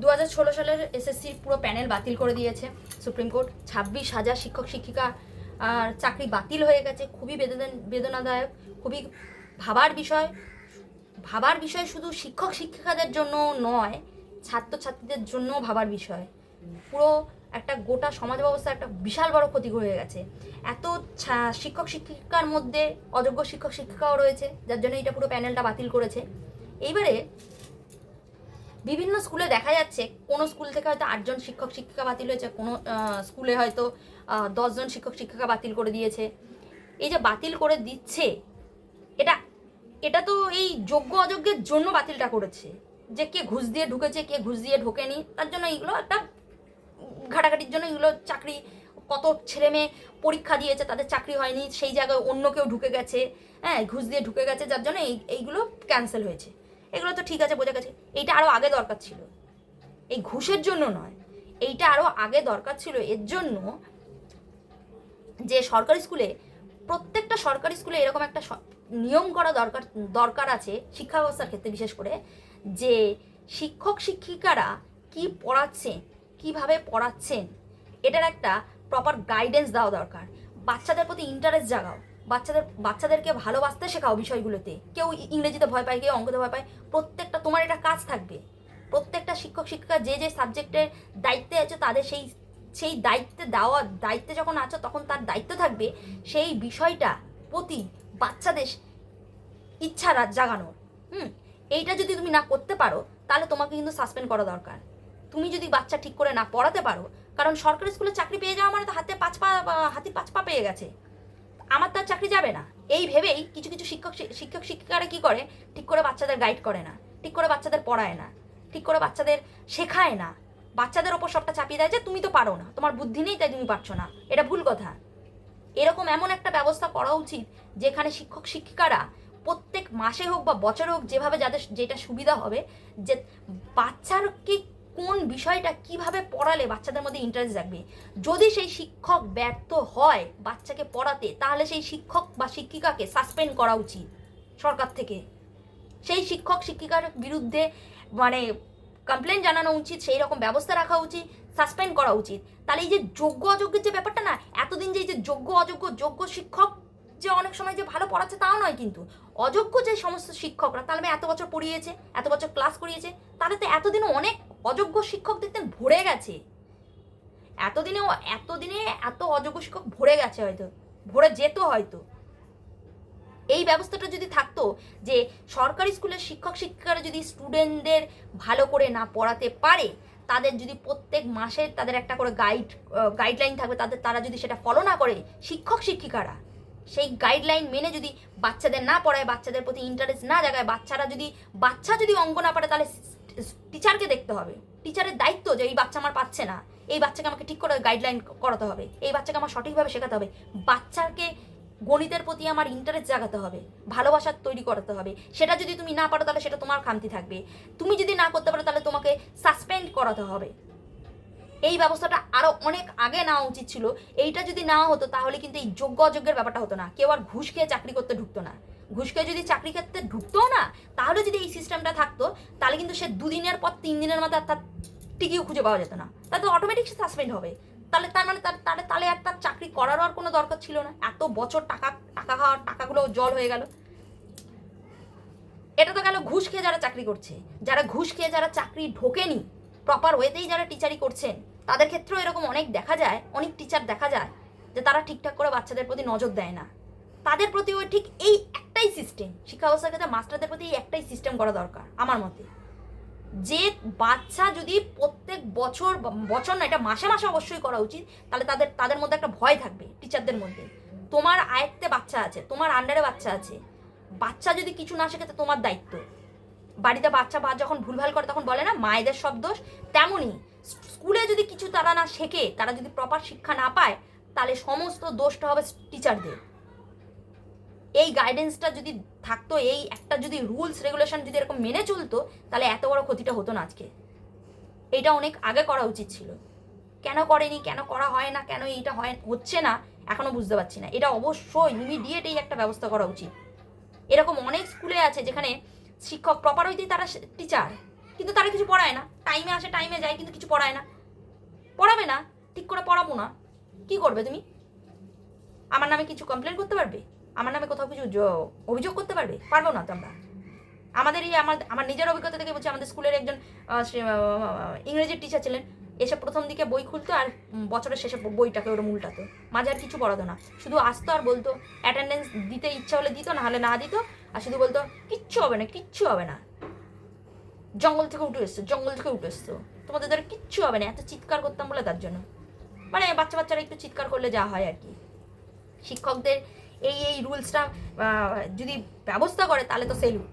দু হাজার ষোলো সালের এসএসসির পুরো প্যানেল বাতিল করে দিয়েছে সুপ্রিম কোর্ট। ছাব্বিশ হাজার শিক্ষক, শিক্ষিকা আর চাকরি বাতিল হয়ে গেছে। খুবই বেদনা বেদনাদায়ক, খুবই ভাবার বিষয়। ভাবার বিষয় শুধু শিক্ষক, শিক্ষিকাদের জন্য নয়, ছাত্রছাত্রীদের জন্য ভাবার বিষয়। পুরো একটা গোটা সমাজ ব্যবস্থা একটা বিশাল বড় ক্ষতি হয়ে গেছে। এত শিক্ষক, শিক্ষিকার মধ্যে অযোগ্য শিক্ষক, শিক্ষিকাও রয়েছে, যার জন্য এটা পুরো প্যানেলটা বাতিল করেছে। এইবারে বিভিন্ন স্কুলে দেখা যাচ্ছে, কোনো স্কুল থেকে হয়তো আটজন শিক্ষক শিক্ষিকা বাতিল হয়েছে, কোনো স্কুলে হয়তো দশজন শিক্ষক শিক্ষিকা বাতিল করে দিয়েছে। এই যে বাতিল করে দিচ্ছে, এটা এটা তো এই যোগ্য অযোগ্যের জন্য বাতিলটা করেছে। যে কে ঘুষ দিয়ে ঢুকেছে, কে ঘুষ দিয়ে ঢোকেনি, তার জন্য এইগুলো একটা ঘাটাঘাটির জন্য এগুলো চাকরি, কত ছেলে মেয়ে পরীক্ষা দিয়েছে, তাদের চাকরি হয়নি, সেই জায়গায় অন্য কেউ ঢুকে গেছে হ্যাঁ ঘুষ দিয়ে ঢুকে গেছে, যার জন্য এই, এইগুলো ক্যান্সেল হয়েছে। এগুলো তো ঠিক আছে, বোঝা গেছে। এইটা আরও আগে দরকার ছিল। এই ঘুষের জন্য নয়, এইটা আরও আগে দরকার ছিল। এর জন্য যে সরকারি স্কুলে, প্রত্যেকটা সরকারি স্কুলে এরকম একটা নিয়ম করা দরকার দরকার আছে শিক্ষা ব্যবস্থার ক্ষেত্রে বিশেষ করে, যে শিক্ষক শিক্ষিকারা কি পড়াচ্ছেন, কীভাবে পড়াচ্ছেন, এটার একটা প্রপার গাইডেন্স দেওয়া দরকার। বাচ্চাদের প্রতি ইন্টারেস্ট জাগাও। বাচ্চাদের, বাচ্চাদেরকে ভালোবাসতে শেখাও বিষয়গুলোতে। কেউ ইংরেজিতে ভয় পায়, কেউ অঙ্কতে ভয় পায়। প্রত্যেকটা, তোমার এটা কাজ থাকবে। প্রত্যেকটা শিক্ষক, শিক্ষিকা যে যে সাবজেক্টের দায়িত্বে আছে, তাদের সেই সেই দায়িত্বে দেওয়া, দায়িত্বে যখন আছো, তখন তার দায়িত্ব থাকবে সেই বিষয়টা প্রতি বাচ্চাদের ইচ্ছা জাগানোর। হুম? এইটা যদি তুমি না করতে পারো, তাহলে তোমাকে কিন্তু সাসপেন্ড করা দরকার। তুমি যদি বাচ্চা ঠিক করে না পড়াতে পারো, কারণ সরকারি স্কুলে চাকরি পেয়ে যাওয়া মানে তো হাতে পাঁচ পা হাতির পাঁচ পা পেয়ে গেছে। আমার তার চাকরি যাবে না। এই ভেবেই কিছু কিছু শিক্ষক শিক্ষক শিক্ষিকারা কি করে? ঠিক করে বাচ্চাদের গাইড করে না। ঠিক করে বাচ্চাদের পড়ায় না। ঠিক করে বাচ্চাদের শেখায় না। বাচ্চাদের ওপর সবটা চাপিয়ে দেয় যে, তুমি তো পারো না। তোমার বুদ্ধি নেই, তাই তুমি পারছ না। এটা ভুল কথা। এরকম এমন একটা ব্যবস্থা করা উচিত, যেখানে শিক্ষক শিক্ষিকারা প্রত্যেক মাসে হোক বা বছরে হোক যেভাবে যাদের যেটা সুবিধা হবে, যে বাচ্চারকে কোন বিষয়টা কীভাবে পড়ালে বাচ্চাদের মধ্যে ইন্টারেস্ট জাগবে? যদি সেই শিক্ষক ব্যর্থ হয় বাচ্চাকে পড়াতে, তাহলে সেই শিক্ষক বা শিক্ষিকাকে সাসপেন্ড করা উচিত সরকার থেকে। সেই শিক্ষক, শিক্ষিকার বিরুদ্ধে মানে কমপ্লেন জানানো উচিত, সেই রকম ব্যবস্থা রাখা উচিত সাসপেন্ড করা উচিত। তাহলে এই যে যোগ্য অযোগ্যের যে ব্যাপারটা না, এতদিন যে এই যে যোগ্য অযোগ্য, যোগ্য শিক্ষক যে অনেক সময় যে ভালো পড়াচ্ছে তাও নয় কিন্তু। অযোগ্য যে সমস্ত শিক্ষকরা, তাহলে এত বছর পড়িয়েছে, এত বছর ক্লাস করিয়েছে, তাহলে তো এতদিনও অনেক অযোগ্য শিক্ষক দেখতেন ভরে গেছে। এতদিনে এতদিনে এত অযোগ্য শিক্ষক ভরে গেছে হয়তো, ভরে যেত হয়তো। এই ব্যবস্থাটা যদি থাকতো যে সরকারি স্কুলের শিক্ষক শিক্ষিকারা যদি স্টুডেন্টদের ভালো করে না পড়াতে পারে, তাদের যদি প্রত্যেক মাসে তাদের একটা করে গাইড গাইডলাইন থাকবে, তাদের তারা যদি সেটা ফলো না করে, শিক্ষক শিক্ষিকারা, সেই গাইডলাইন মেনে যদি বাচ্চাদের না পড়ায়, বাচ্চাদের প্রতি ইন্টারেস্ট না জাগায়, বাচ্চারা যদি, বাচ্চা যদি অঙ্ক না পারে, তাহলে টিচারকে দেখতে হবে। টিচারের দায়িত্ব যে এই বাচ্চা আমার পাচ্ছে না। এই বাচ্চাকে আমাকে ঠিক করে গাইডলাইন করাতে হবে। এই বাচ্চাকে আমার সঠিকভাবে শেখাতে হবে। বাচ্চাকে গণিতের প্রতি আমার ইন্টারেস্ট জাগাতে হবে। ভালোবাসা তৈরি করাতে হবে। সেটা যদি তুমি না পারো তাহলে সেটা তোমার খামতি থাকবে। তুমি যদি না করতে পারো তাহলে তোমাকে সাসপেন্ড করাতে হবে। এই ব্যবস্থাটা আরও অনেক আগে নেওয়া উচিত ছিল। এইটা যদি নেওয়া হতো তাহলে কিন্তু এই যোগ্য অযোগ্যের ব্যাপারটা হতো না। কেউ আর ঘুষ খেয়ে চাকরি করতে ঢুকতো না। ঘুষ খেয়ে যদি চাকরি ক্ষেত্রে ঢুকতো না, তাহলে যদি এই সিস্টেমটা থাকতো, তাহলে কিন্তু সে দুদিনের পর তিন দিনের মধ্যে তার টিকিও খুঁজে পাওয়া যেত না। তাহলে তো অটোমেটিক সে সাসপেন্ড হবে। তাহলে তার মানে তার, তাহলে তাহলে আর তার চাকরি করারও আর কোনো দরকার ছিল না। এত বছর টাকা টাকা খাওয়ার, টাকাগুলো জল হয়ে গেল। এটা তো গেল ঘুষ খেয়ে যারা চাকরি করছে। যারা ঘুষ খেয়ে যারা চাকরি ঢোকেনি প্রপার ওয়েতেই যারা টিচারি করছেন, তাদের ক্ষেত্রেও এরকম অনেক দেখা যায়, অনেক টিচার দেখা যায়, যে তারা ঠিকঠাক করে বাচ্চাদের প্রতি নজর দেয় না। তাদের প্রতি ওই ঠিক এই একটাই সিস্টেম শিক্ষা ব্যবস্থার ক্ষেত্রে মাস্টারদের প্রতি এই একটাই সিস্টেম করা দরকার, আমার মতে। যে বাচ্চা যদি প্রত্যেক বছর বছর না, এটা মাসে মাসে অবশ্যই করা উচিত, তাহলে তাদের তাদের মধ্যে একটা ভয় থাকবে টিচারদের মধ্যে। তোমার আয়ত্তে বাচ্চা আছে, তোমার আন্ডারে বাচ্চা আছে, বাচ্চা যদি কিছু না শেখে তোমার দায়িত্ব। বাড়িতে বাচ্চা বা যখন ভুলভাল করে, তখন বলে না, মায়েদের সব দোষ, তেমনই স্কুলে যদি কিছু তারা না শেখে, তারা যদি প্রপার শিক্ষা না পায়, তাহলে সমস্ত দোষটা হবে টিচারদের এই গাইডেন্সটা যদি থাকতো, এই একটা যদি রুলস রেগুলেশন যদি এরকম মেনে চলতো, তাহলে এত বড় ক্ষতিটা হতো না আজকে। এটা অনেক আগে করা উচিত ছিল। কেন করেনি, কেন করা হয় না, কেন এইটা হয়, হচ্ছে না, এখনও বুঝতে পারছি না। এটা অবশ্যই ইমিডিয়েট এই একটা ব্যবস্থা করা উচিত। এরকম অনেক স্কুলে আছে যেখানে শিক্ষক প্রপার হইতেই তারা টিচার কিন্তু তারা কিছু পড়ায় না। টাইমে আসে টাইমে যায়, কিন্তু কিছু পড়ায় না। পড়াবে না, ঠিক করে পড়াবো না। কি করবে তুমি? আমার নামে কিছু কমপ্লেন করতে পারবে? আমার নামে কোথাও কিছু অভিযোগ করতে পারবে? পারব না তো আমরা। আমাদের এই আমার আমার নিজের অভিজ্ঞতা থেকে বলছি, আমাদের স্কুলের একজন ইংরেজির টিচার ছিলেন। এসে প্রথম দিকে বই খুলতো আর বছরের শেষে বইটাকে ওরম উল্টাতো মাঝে আর কিছু পড়াতো না। শুধু আসতো আর বলতো অ্যাটেন্ডেন্স দিতে ইচ্ছা হলে দিত, না হলে না দিত। আর শুধু বলতো, কিচ্ছু হবে না, কিচ্ছু হবে না। জঙ্গল থেকে উঠে এসছো, জঙ্গল থেকে উঠে এসছো তোমাদের দ্বারা কিচ্ছু হবে না, এত চিৎকার করতাম বলে তার জন্য। মানে বাচ্চা বাচ্চারা একটু চিৎকার করলে যা হয় আর কি। শিক্ষকদের এই এই রুলসটা যদি ব্যবস্থা করে, তাহলে তো সেলুট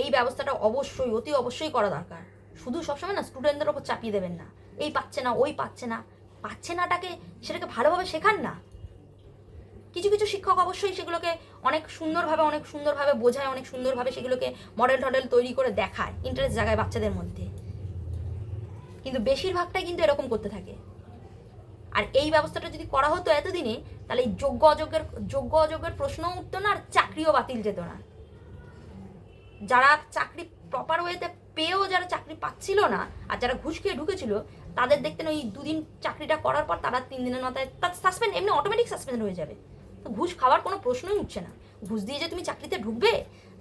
এই ব্যবস্থাটা অবশ্যই, অতি অবশ্যই করা দরকার। শুধু সবসময় না স্টুডেন্টদের ওপর চাপিয়ে দেবেন না। এই পাচ্ছে না, ওই পাচ্ছে না। পাচ্ছে নাটাকে সেটাকে ভালোভাবে শেখান না। কিছু কিছু শিক্ষক অবশ্যই সেগুলোকে অনেক সুন্দরভাবে অনেক সুন্দরভাবে বোঝায়, অনেক সুন্দরভাবে সেগুলোকে মডেল টডেল তৈরি করে দেখায় ইন্টারেস্ট জাগায় বাচ্চাদের মধ্যে। কিন্তু বেশিরভাগটাই কিন্তু এরকম করতে থাকে। আর এই ব্যবস্থাটা যদি করা হতো এতদিনে তাহলে এই যোগ্য অযোগ্যের যোগ্য অযোগ্যের প্রশ্নও উঠতো না, আর চাকরিও বাতিল যেত না। যারা চাকরি প্রপার ওয়েতে পেয়েও, যারা চাকরি পাচ্ছিল না, আর যারা ঘুষ খেয়ে ঢুকেছিল, তাদের দেখতেন ওই দুদিন চাকরিটা করার পর তারা তিন দিনের মাথায় তার সাসপেন্ড এমনি অটোমেটিক সাসপেন্ড হয়ে যাবে। তো ঘুষ খাওয়ার কোনো প্রশ্নই উঠছে না। ঘুষ দিয়ে যে তুমি চাকরিতে ঢুকবে,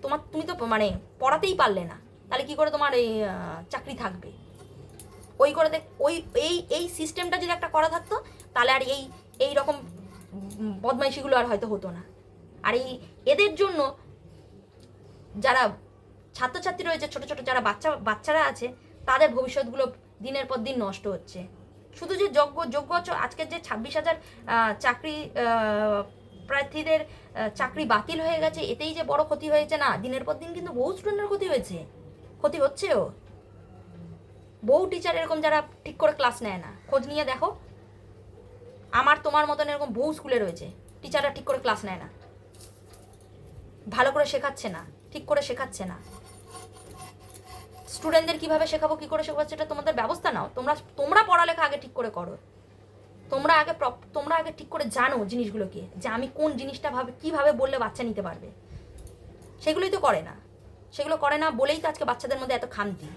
তোমার, তুমি তো মানে পড়াতেই পারলে না। তাহলে কি করে তোমার এই চাকরি থাকবে? ওই করে দেখ, ওই, এই এই সিস্টেমটা যদি একটা করা থাকতো, তাহলে আর এই এই রকম বদমাইশিগুলো আর হয়তো হতো না। আর এই এদের জন্য যারা ছাত্রছাত্রী রয়েছে, ছোট ছোট যারা বাচ্চা, বাচ্চারা আছে, তাদের ভবিষ্যৎগুলো দিনের পর দিন নষ্ট হচ্ছে। শুধু যে যোগ্য যোগ্য আজকের যে ছাব্বিশ হাজার চাকরি প্রার্থীদের চাকরি বাতিল হয়ে গেছে, এতেই যে বড় ক্ষতি হয়েছে না, দিনের পর দিন কিন্তু বহু স্টুডেন্টের ক্ষতি হয়েছে। ক্ষতি হচ্ছেও। বহু টিচার এরকম যারা ঠিক করে ক্লাস নেয় না। খোঁজ নিয়ে দেখো তোমার মতন এরকম বহু স্কুলে রয়েছে। টিচাররা ঠিক করে ক্লাস নেয় না। ভালো করে শেখাচ্ছে না, ঠিক করে শেখাচ্ছে না। স্টুডেন্টদের কীভাবে শেখাবো, কি করে শেখাবো সেটা তোমাদের ব্যবস্থা নাও। তোমরা তোমরা পড়ালেখা আগে ঠিক করে করো। তোমরা আগে তোমরা আগে ঠিক করে জানো জিনিসগুলোকে, যে আমি কোন জিনিসটা ভাবে, কীভাবে বললে বাচ্চা নিতে পারবে। সেগুলোই তো করে না। সেগুলো করে না বলেই তো আজকে বাচ্চাদের মধ্যে এত খামতি।